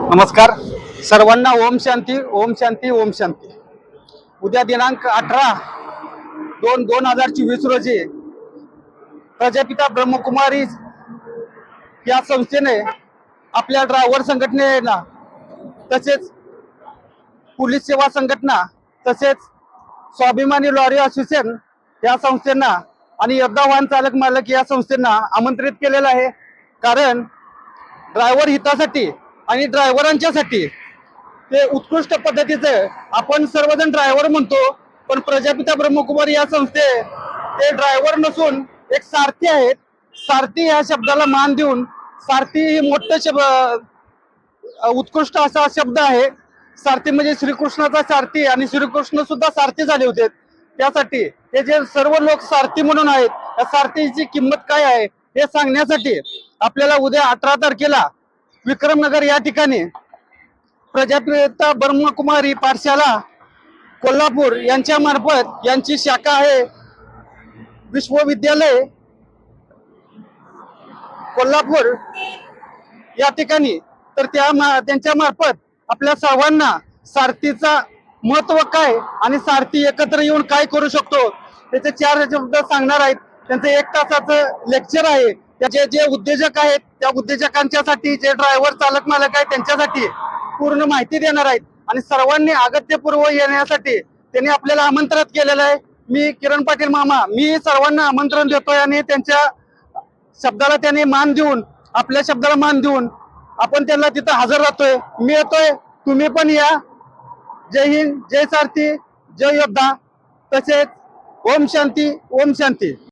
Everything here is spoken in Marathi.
नमस्कार. सर्वांना ओम शांती ओम शांती ओम शांती. उद्या दिनांक अठरा दोन दोन हजार चोवीस रोजी प्रजापिता ब्रह्मकुमारी या संस्थेने आपल्या ड्रायव्हर संघटनेला तसेच पोलीस सेवा संघटना तसेच स्वाभिमानी लॉरी असोसिएशन या संस्थेना आणि योद्धा वाहन चालक मालक या संस्थेना आमंत्रित केलेलं आहे. कारण ड्रायव्हर हितासाठी आणि ड्रायव्हरांच्यासाठी ते उत्कृष्ट पद्धतीचं आपण सर्वजण ड्रायव्हर म्हणतो पण प्रजापिता ब्रह्मकुमारी या संस्थे ते ड्रायव्हर नसून एक सारथी आहेत. सारथी या शब्दाला मान देऊन सारथी ही मोठं शब्द उत्कृष्ट असा शब्द आहे. सारथी म्हणजे श्रीकृष्णाचा सारथी आणि श्रीकृष्ण सुद्धा सारथी झाले होते. त्यासाठी हे जे सर्व लोक सारथी म्हणून आहेत त्या सारथीची किंमत काय आहे हे सांगण्यासाठी आपल्याला उद्या अठरा तारखेला विक्रमनगर या ठिकाणी प्रजापिता ब्रह्मकुमारी पाठशाला कोल्हापूर यांच्या मार्फत यांची शाखा आहे. विश्वविद्यालय कोल्हापूर या ठिकाणी. तर त्या मा- त्यांच्या मार्फत आपल्या सर्वांना सारथीचा महत्त्व काय आणि सारथी एकत्र येऊन काय करू शकतो त्याचे चार शब्द सांगणार आहेत. त्यांचं एक तासाचं लेक्चर आहे. त्याचे जे उद्योजक आहेत त्या उद्योजकांच्यासाठी जे ड्रायव्हर चालक मालक आहेत त्यांच्यासाठी पूर्ण माहिती देणार आहेत. आणि सर्वांनी अगत्यपूर्व येण्यासाठी त्यांनी आपल्याला आमंत्रित केलेलं आहे. मी किरण पाटील मामा मी सर्वांना आमंत्रण देतोय आणि त्यांच्या शब्दाला त्याने मान देऊन आपल्या शब्दाला मान देऊन आपण त्यांना तिथं हजर राहतोय. मी येतोय तुम्ही पण या. जय हिंद जय सारथी जय योद्धा. तसेच ओम शांती ओम शांती.